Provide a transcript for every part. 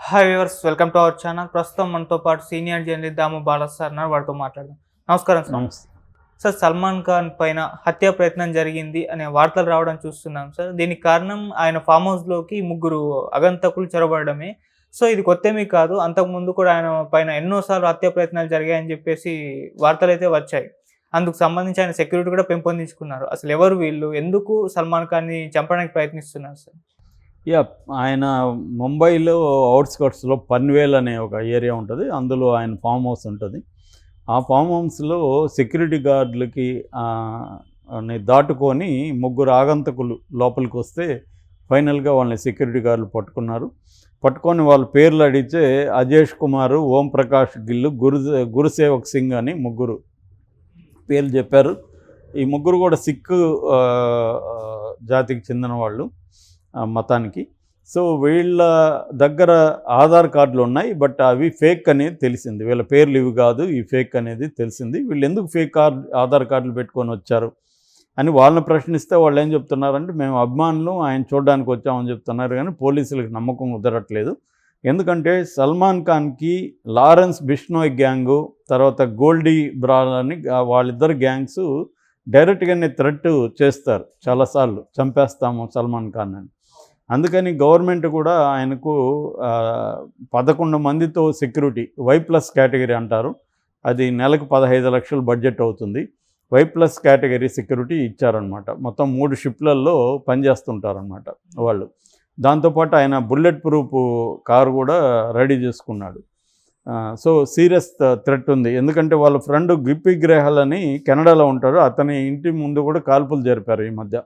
Hi viewers welcome to our channel ప్రస్తుతం మనతో పాటు senior journalist Damu Balas sir ఉన్నారు. వారితో మాట్లాడదాం. నమస్కారం సార్. నమస్తే. సార్ సల్మాన్ ఖాన్ పైన హత్య ప్రయత్నం జరిగింది అనే వార్తలు రావడం చూస్తున్నాం సార్. దీనికి కారణం ఆయన ఫామ్ హౌస్లోకి ముగ్గురు అగంతకులు చొరబడమే సో ఇది కొత్తేమీ కాదు. అంతకుముందు కూడా ఆయన పైన ఎన్నోసార్లు హత్య ప్రయత్నాలు జరిగాయని చెప్పేసి వార్తలు అయితే వచ్చాయి. అందుకు సంబంధించి ఆయన సెక్యూరిటీ కూడా పెంపొందించుకున్నారు. అసలు ఎవరు వీళ్ళు? ఎందుకు సల్మాన్ ఖాన్ని చంపడానికి ప్రయత్నిస్తున్నారు సార్? యా ఆయన ముంబైలో అవుట్స్కట్స్లో పన్వేల్ అనే ఒక ఏరియా ఉంటుంది. అందులో ఆయన ఫామ్ హౌస్ ఉంటుంది. ఆ ఫామ్ హౌస్లో సెక్యూరిటీ గార్డులకి దాటుకొని ముగ్గురు ఆగంతకులు లోపలికి వస్తే ఫైనల్గా వాళ్ళని సెక్యూరిటీ గార్డులు పట్టుకున్నారు. పట్టుకొని వాళ్ళ పేర్లు అడిగితే అజేష్ కుమారు ఓం ప్రకాష్ గిల్లు గురు గురుసేవక్ సింగ్ అని ముగ్గురు పేర్లు చెప్పారు. ఈ ముగ్గురు కూడా సిక్కు జాతికి చెందిన వాళ్ళు. మతానికి. సో వీళ్ళ దగ్గర ఆధార్ కార్డులు ఉన్నాయి బట్ అవి ఫేక్ అనేది తెలిసింది. వీళ్ళ పేర్లు ఇవి కాదు ఈ ఫేక్ అనేది తెలిసింది. వీళ్ళు ఎందుకు ఫేక్ కార్డ్ ఆధార్ కార్డులు పెట్టుకొని వచ్చారు అని వాళ్ళని ప్రశ్నిస్తే వాళ్ళు ఏం చెప్తున్నారంటే మేము అభిమానులు ఆయన చూడడానికి వచ్చామని చెప్తున్నారు కానీ పోలీసులకు నమ్మకం కుదరట్లేదు. ఎందుకంటే సల్మాన్ ఖాన్కి లారెన్స్ బిష్నోయ్ గ్యాంగు తర్వాత గోల్డీ బ్రాల్ అని వాళ్ళిద్దరు గ్యాంగ్స్ డైరెక్ట్గానే థ్రెట్ చేస్తారు. చాలాసార్లు చంపేస్తాము సల్మాన్ ఖాన్ అని. అందుకని గవర్నమెంట్ కూడా ఆయనకు పదకొండు మందితో సెక్యూరిటీ వై ప్లస్ కేటగిరీ అంటారు. అది నెలకు పదహైదు లక్షలు బడ్జెట్ అవుతుంది. వై ప్లస్ కేటగిరీ సెక్యూరిటీ ఇచ్చారనమాట మొత్తం మూడు షిప్లలో పనిచేస్తుంటారనమాట వాళ్ళు. దాంతోపాటు ఆయన బుల్లెట్ ప్రూఫ్ కారు కూడా రెడీ చేసుకున్నాడు. సో సీరియస్ థ్రెట్ ఉంది. ఎందుకంటే వాళ్ళ ఫ్రెండ్ గిప్పి గ్రహాల్ అని కెనడాలో ఉంటాడు అతని ఇంటి ముందు కూడా కాల్పులు జరిపారు ఈ మధ్య.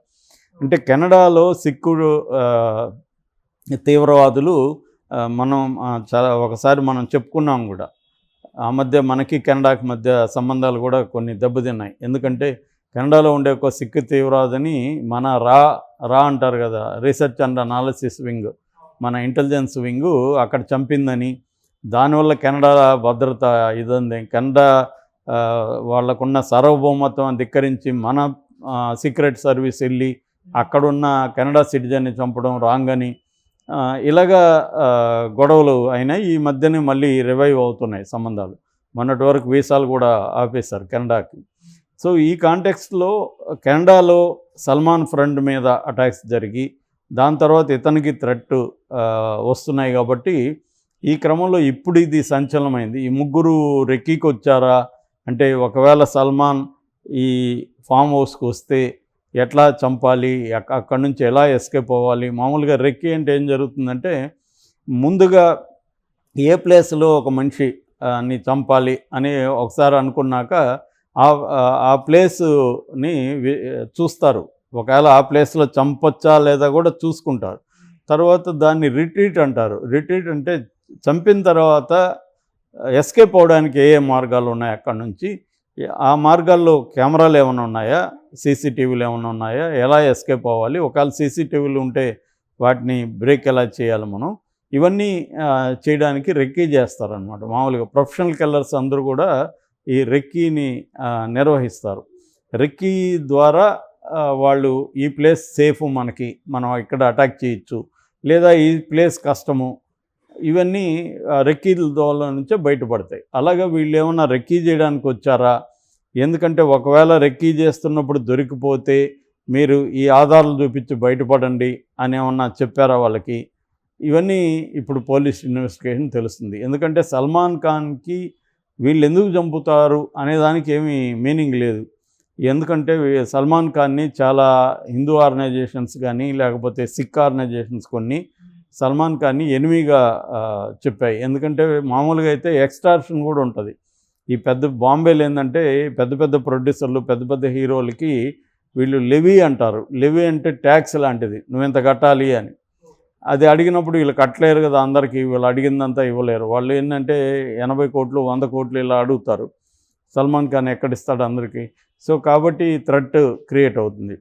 అంటే కెనడాలో సిక్కుడు తీవ్రవాదులు మనం చాలా ఒకసారి మనం చెప్పుకున్నాం కూడా. ఆ మధ్య మనకి కెనడాకి మధ్య సంబంధాలు కూడా కొన్ని దెబ్బతిన్నాయి. ఎందుకంటే కెనడాలో ఉండే ఒక సిక్కు తీవ్రవాదని మన రా రా అంటారు కదా రీసెర్చ్ అండ్ అనాలిసిస్ వింగ్ మన ఇంటెలిజెన్స్ వింగ్ అక్కడ చంపిందని దానివల్ల కెనడా భద్రత ఇదంది. కెనడా వాళ్ళకున్న సార్వభౌమత్వం ధిక్కరించి మన సీక్రెట్ సర్వీస్ వెళ్ళి అక్కడున్న కెనడా సిటిజన్ని చంపడం రాంగ్ అని ఇలాగా గొడవలు అయినాయి. ఈ మధ్యనే మళ్ళీ రివైవ్ అవుతున్నాయి సంబంధాలు. మొన్నటి వరకు వీసాలు కూడా ఆపేశారు కెనడాకి. సో ఈ కాంటెక్స్ట్లో కెనడాలో సల్మాన్ ఫ్రెండ్ మీద అటాక్స్ జరిగి దాని తర్వాత ఇతనికి థ్రెట్ వస్తున్నాయి కాబట్టి ఈ క్రమంలో ఇప్పుడు ఇది సంచలనమైంది. ఈ ముగ్గురు రెక్కీకి వచ్చారా? అంటే ఒకవేళ సల్మాన్ ఈ ఫామ్ హౌస్కి వస్తే ఎట్లా చంపాలి అక్కడి నుంచి ఎలా ఎస్కేప్ అవ్వాలి మామూలుగా రెక్కి అంటే ఏం జరుగుతుందంటే ముందుగా ఏ ప్లేస్లో ఒక మనిషి ని చంపాలి అని ఒకసారి అనుకున్నాక ఆ ఆ- ప్లేస్ని చూస్తారు. ఒకవేళ ఆ ప్లేస్లో చంపొచ్చా లేదా కూడా చూసుకుంటారు. తర్వాత దాన్ని రిట్రీట్ అంటారు. రిట్రీట్ అంటే చంపిన తర్వాత ఎస్కేప్ అవడానికి ఏ ఏ మార్గాలు ఉన్నాయి అక్కడి నుంచి? ఆ మార్గాల్లో కెమెరాలు ఏమైనా ఉన్నాయా? సీసీటీవీలు ఏమైనా ఉన్నాయా? ఎలా ఎస్కేప్ అవ్వాలి? ఒకవేళ సీసీటీవీలు ఉంటే వాటిని బ్రేక్ ఎలా చేయాలి మనం? ఇవన్నీ చేయడానికి రెక్కీ చేస్తారనమాట మామూలుగా ప్రొఫెషనల్ కిల్లర్స్ అందరూ కూడా ఈ రెక్కీని నిర్వహిస్తారు. రెక్కీ ద్వారా వాళ్ళు ఈ ప్లేస్ సేఫ్ మనకి. మనం ఇక్కడ అటాక్ చేయొచ్చు. లేదా ఈ ప్లేస్ కష్టము. ఇవన్నీ రెక్కీల ద్వారా నుంచే బయటపడతాయి. అలాగే వీళ్ళు ఏమన్నా రెక్కీ చేయడానికి వచ్చారా? ఎందుకంటే ఒకవేళ రెక్కీ చేస్తున్నప్పుడు దొరికిపోతే మీరు ఈ ఆధారాలు చూపించి బయటపడండి అని ఏమన్నా చెప్పారా వాళ్ళకి? ఇవన్నీ ఇప్పుడు పోలీస్ ఇన్వెస్టిగేషన్ తెలుస్తుంది. ఎందుకంటే సల్మాన్ ఖాన్కి వీళ్ళు ఎందుకు చంపుతారు అనే దానికి ఏమీ మీనింగ్ లేదు. ఎందుకంటే సల్మాన్ ఖాన్ని చాలా హిందూ ఆర్గనైజేషన్స్ కానీ లేకపోతే సిక్ ఆర్గనైజేషన్స్ కొన్ని సల్మాన్ ఖాన్ని ఎనిమిగా చెప్పాయి. ఎందుకంటే మామూలుగా అయితే ఎక్స్టార్షన్ కూడా ఉంటుంది. ఈ పెద్ద బాంబేలో ఏంటంటే పెద్ద పెద్ద ప్రొడ్యూసర్లు పెద్ద పెద్ద హీరోలకి వీళ్ళు లెవీ అంటారు. లెవీ అంటే ట్యాక్స్ లాంటిది. నువ్వెంత కట్టాలి అని. అది అడిగినప్పుడు వీళ్ళు కట్టలేరు కదా అందరికీ. వీళ్ళు అడిగిందంతా ఇవ్వలేరు. వాళ్ళు ఏంటంటే ఎనభై కోట్లు వంద కోట్లు ఇలా అడుగుతారు. సల్మాన్ ఖాన్ ఎక్కడిస్తాడు అందరికీ? సో కాబట్టి థ్రెట్ క్రియేట్ అవుతుంది.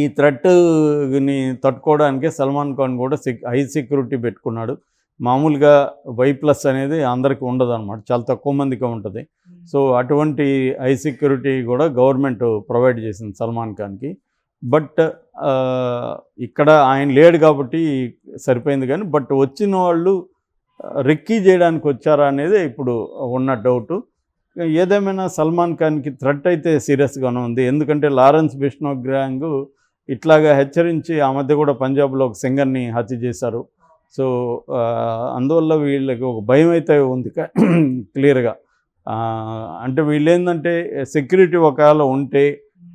ఈ థ్రెట్ని తట్టుకోవడానికే సల్మాన్ ఖాన్ కూడా సెక్ హై సెక్యూరిటీ పెట్టుకున్నాడు. మామూలుగా వై ప్లస్ అనేది అందరికీ ఉండదు అనమాట చాలా తక్కువ మందికి ఉంటుంది. సో అటువంటి హై సెక్యూరిటీ కూడా గవర్నమెంట్ ప్రొవైడ్ చేసింది సల్మాన్ ఖాన్కి. బట్ ఇక్కడ ఆయన లేడు కాబట్టి సరిపోయింది కానీ బట్ వచ్చిన వాళ్ళు రెక్కీ చేయడానికి వచ్చారా అనేది ఇప్పుడు ఉన్న డౌటు. ఏదేమైనా సల్మాన్ ఖాన్కి థ్రెట్ అయితే సీరియస్గానే ఉంది. ఎందుకంటే లారెన్స్ బిష్ణోగ్రాంగ్ ఇట్లాగా హెచ్చరించి ఆ మధ్య కూడా పంజాబ్లో ఒక సింగర్ని హత్య చేశారు. సో అందువల్ల వీళ్ళకి ఒక భయం అయితే ఉంది క్లియర్గా. అంటే వీళ్ళు ఏంటంటే సెక్యూరిటీ ఒకవేళ ఉంటే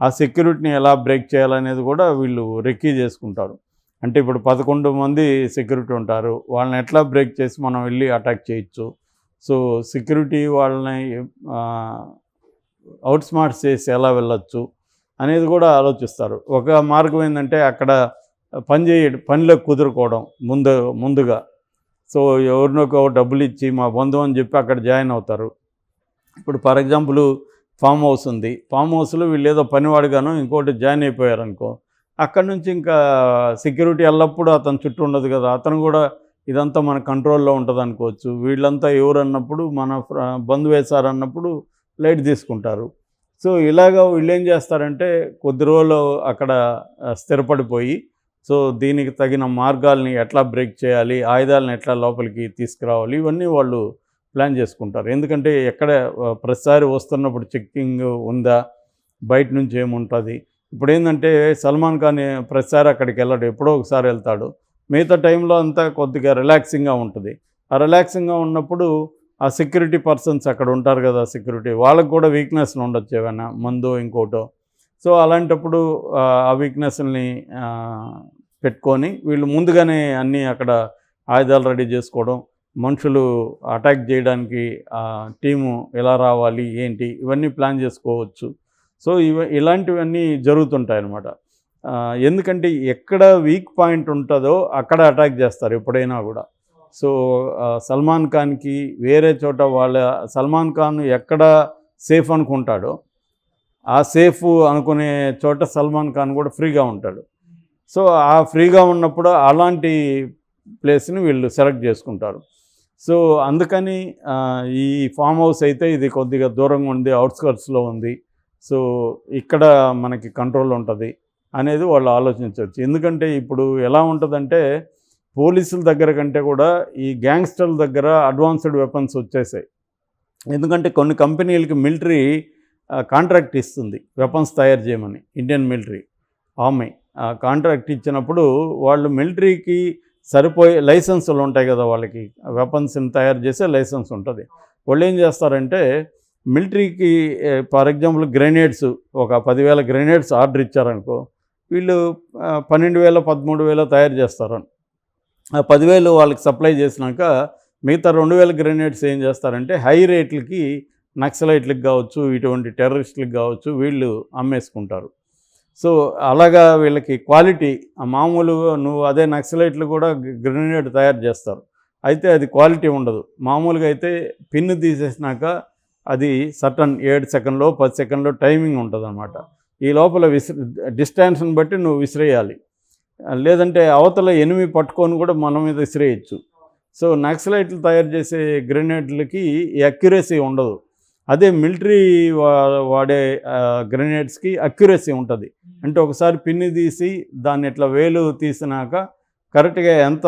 ఆ సెక్యూరిటీని ఎలా బ్రేక్ చేయాలనేది కూడా వీళ్ళు రెక్కీ చేసుకుంటారు. అంటే ఇప్పుడు పదకొండు మంది సెక్యూరిటీ ఉంటారు. వాళ్ళని ఎట్లా బ్రేక్ చేసి మనం వెళ్ళి అటాక్ చేయొచ్చు? సో సెక్యూరిటీ వాళ్ళని అవుట్ స్మార్ట్ చేసి ఎలా వెళ్ళొచ్చు అనేది కూడా ఆలోచిస్తారు. ఒక మార్గం ఏంటంటే అక్కడ పని చేయ పనిలో కుదురుకోవడం ముందు ముందుగా. సో ఎవరినొక డబ్బులు ఇచ్చి మా బంధువు అని చెప్పి అక్కడ జాయిన్ అవుతారు. ఇప్పుడు ఫర్ ఎగ్జాంపుల్ ఫామ్ హౌస్ ఉంది. ఫామ్ హౌస్లో వీళ్ళు ఏదో పనివాడుగాను ఇంకోటి జాయిన్ అయిపోయారు అనుకో అక్కడ నుంచి ఇంకా సెక్యూరిటీ ఎల్లప్పుడూ అతని చుట్టూ ఉండదు కదా. అతను కూడా ఇదంతా మన కంట్రోల్లో ఉంటుంది అనుకోవచ్చు వీళ్ళంతా ఎవరు అన్నప్పుడు మన ఫ్ర- బంధువే సార్ అన్నప్పుడు లైట్ తీసుకుంటారు. సో ఇలాగ వీళ్ళు ఏం చేస్తారంటే కొద్ది రోజులు అక్కడ స్థిరపడిపోయి సో దీనికి తగిన మార్గాల్ని ఎట్లా బ్రేక్ చేయాలి ఆయుధాలను ఎట్లా లోపలికి తీసుకురావాలి ఇవన్నీ వాళ్ళు ప్లాన్ చేసుకుంటారు. ఎందుకంటే ఎక్కడ ప్రతిసారి వస్తున్నప్పుడు చెక్కింగ్ ఉందా బయట నుంచి ఏముంటుంది? ఇప్పుడు ఏంటంటే సల్మాన్ ఖాన్ ప్రతిసారి అక్కడికి వెళ్ళాడు ఎప్పుడో ఒకసారి వెళ్తాడు. మిగతా టైంలో అంతా కొద్దిగా రిలాక్సింగ్గా ఉంటుంది. ఆ రిలాక్సింగ్గా ఉన్నప్పుడు ఆ సెక్యూరిటీ పర్సన్స్ అక్కడ ఉంటారు కదా సెక్యూరిటీ వాళ్ళకు కూడా వీక్నెస్లు ఉండొచ్చు ఏమైనా మందు ఇంకోటో. సో అలాంటప్పుడు ఆ, వీక్నెస్ని పెట్టుకొని వీళ్ళు ముందుగానే అన్నీ అక్కడ ఆయుధాలు రెడీ చేసుకోవడం మనుషులు అటాక్ చేయడానికి ఆ టీము ఎలా రావాలి ఏంటి ఇవన్నీ ప్లాన్ చేసుకోవచ్చు. సో ఇవ ఇలాంటివన్నీ జరుగుతుంటాయి అన్నమాట ఎందుకంటే ఎక్కడ వీక్ పాయింట్ ఉంటుందో అక్కడ అటాక్ చేస్తారు ఎప్పుడైనా కూడా. సో సల్మాన్ ఖాన్కి వేరే చోట వాళ్ళ సల్మాన్ ఖాన్ ఎక్కడ సేఫ్ అనుకుంటాడో ఆ సేఫ్ అనుకునే చోట సల్మాన్ ఖాన్ కూడా ఫ్రీగా ఉంటాడు. సో ఆ ఫ్రీగా ఉన్నప్పుడు అలాంటి ప్లేస్ని వీళ్ళు సెలెక్ట్ చేసుకుంటారు. సో అందుకని ఈ ఫామ్ హౌస్ అయితే ఇది కొద్దిగా దూరంగా ఉంది అవుట్స్కర్ట్స్లో ఉంది. సో ఇక్కడ మనకి కంట్రోల్ ఉంటుంది. అనేది వాళ్ళు ఆలోచించవచ్చు. ఎందుకంటే ఇప్పుడు ఎలా ఉంటుందంటే పోలీసుల దగ్గర కంటే కూడా ఈ గ్యాంగ్స్టర్ల దగ్గర అడ్వాన్స్డ్ వెపన్స్ వచ్చేసాయి. ఎందుకంటే కొన్ని కంపెనీలకి మిలిటరీ కాంట్రాక్ట్ ఇస్తుంది. వెపన్స్ తయారు చేయమని ఇండియన్ మిలిటరీ ఆర్మీ. కాంట్రాక్ట్ ఇచ్చినప్పుడు వాళ్ళు మిలిటరీకి సరిపోయే లైసెన్సులు ఉంటాయి కదా వాళ్ళకి. వెపన్స్ని తయారు చేసే లైసెన్స్ ఉంటుంది. వాళ్ళు ఏం చేస్తారంటే మిలిటరీకి ఫర్ ఎగ్జాంపుల్ గ్రెనేడ్స్ ఒక పదివేల గ్రెనేడ్స్ ఆర్డర్ ఇచ్చారనుకో వీళ్ళు పన్నెండు వేల పదమూడు వేల తయారు చేస్తారు. ఆ పదివేలు వాళ్ళకి సప్లై చేసినాక మిగతా రెండు వేల గ్రెనేడ్స్ ఏం చేస్తారంటే హై రేట్లకి నక్సలైట్లకు కావచ్చు ఇటువంటి టెర్రరిస్టులకు కావచ్చు వీళ్ళు అమ్మేసుకుంటారు. సో అలాగా వీళ్ళకి క్వాలిటీ ఆ మామూలు నువ్వు అదే నక్సలైట్లు కూడా గ్రెనేడ్ తయారు చేస్తారు. అయితే అది క్వాలిటీ ఉండదు. మామూలుగా అయితే పిన్ను తీసేసినాక అది సటన్ ఏడు సెకండ్లో పది సెకండ్లో టైమింగ్ ఉంటుంది అనమాట ఈ లోపల విసి డిస్టెన్స్ని బట్టి నువ్వు విసిరేయాలి. లేదంటే అవతల ఎనిమి పట్టుకొని కూడా మన మీద విసిరేయచ్చు. సో నక్సలైట్లు తయారు చేసే గ్రెనేడ్లకి అక్యురసీ ఉండదు. అదే మిలిటరీ వాడే గ్రెనేడ్స్కి అక్యురసీ ఉంటుంది. అంటే ఒకసారి పిన్ని తీసి దాన్ని ఇట్లా వేలు తీసినాక కరెక్ట్గా ఎంత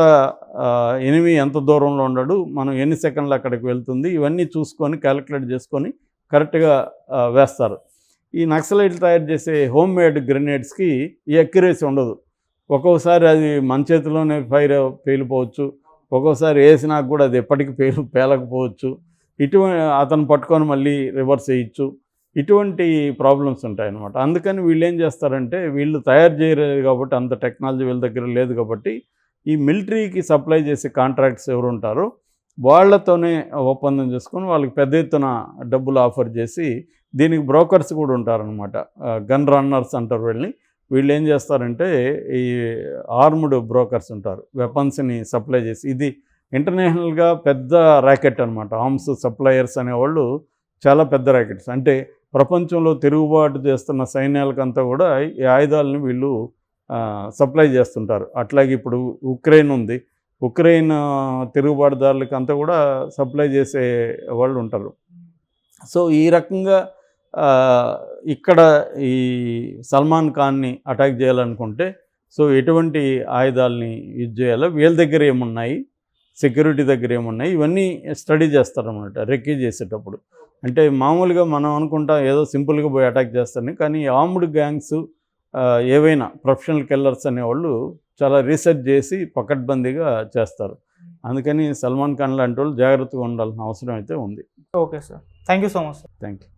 ఎనిమి ఎంత దూరంలో ఉండడు మనం ఎన్ని సెకండ్లు అక్కడికి వెళ్తుంది ఇవన్నీ చూసుకొని క్యాలిక్యులేట్ చేసుకొని కరెక్ట్గా వేస్తారు. ఈ నక్సలైట్లు తయారు చేసే హోమ్ మేడ్ గ్రెనేడ్స్కి ఈ అక్యురసీ ఉండదు. ఒక్కోసారి అది మన చేతిలోనే ఫైర్ పేలిపోవచ్చు. ఒక్కోసారి వేసినా కూడా అది ఎప్పటికీ పేలు పేలకపోవచ్చు. ఇటువంటి అతను పట్టుకొని మళ్ళీ రివర్స్ చేయొచ్చు ఇటువంటి ప్రాబ్లమ్స్ ఉంటాయన్నమాట. అందుకని వీళ్ళు ఏం చేస్తారంటే వీళ్ళు తయారు చేయలేదు కాబట్టి అంత టెక్నాలజీ వీళ్ళ దగ్గర లేదు కాబట్టి ఈ మిలిటరీకి సప్లై చేసే కాంట్రాక్ట్స్ ఎవరు ఉంటారో వాళ్ళతోనే ఒప్పందం చేసుకొని వాళ్ళకి పెద్ద ఎత్తున డబ్బులు ఆఫర్ చేసి దీనికి బ్రోకర్స్ కూడా ఉంటారనమాట గన్ రన్నర్స్ అంటారు వెళ్ళి వీళ్ళు ఏం చేస్తారంటే ఈ ఆర్మ్డ్ బ్రోకర్స్ ఉంటారు. వెపన్స్ని సప్లై చేసి ఇది ఇంటర్నేషనల్గా పెద్ద ర్యాకెట్ అనమాట ఆర్మ్స్ సప్లయర్స్ అనేవాళ్ళు చాలా పెద్ద ర్యాకెట్స్ అంటే ప్రపంచంలో తిరుగుబాటు చేస్తున్న సైన్యాలకంతా కూడా ఈ ఆయుధాలను వీళ్ళు సప్లై చేస్తుంటారు. అట్లాగే ఇప్పుడు ఉక్రెయిన్ ఉంది. ఉక్రెయిన్ తిరుగుబాటుదారులకి అంతా కూడా సప్లై చేసే వాళ్ళు ఉంటారు. సో ఈ రకంగా ఇక్కడ ఈ సల్మాన్ ఖాన్ని అటాక్ చేయాలనుకుంటే సో ఎటువంటి ఆయుధాలని యూజ్ చేయాలో వీళ్ళ దగ్గర ఏమున్నాయి? సెక్యూరిటీ దగ్గర ఏమున్నాయి? ఇవన్నీ స్టడీ చేస్తారన్నమాట రెక్కీ చేసేటప్పుడు. అంటే మామూలుగా మనం అనుకుంటాం ఏదో సింపుల్గా పోయి అటాక్ చేస్తారని కానీ ఆర్మ్డ్ గ్యాంగ్స్ ఏవైనా ప్రొఫెషనల్ కిల్లర్స్ అనేవాళ్ళు చాలా రీసెర్చ్ చేసి పకడ్బందీగా చేస్తారు. అందుకని సల్మాన్ ఖాన్ లాంటి వాళ్ళు జాగ్రత్తగా ఉండాల్సిన అవసరం అయితే ఉంది. Okay sir. Thank you so much sir thank you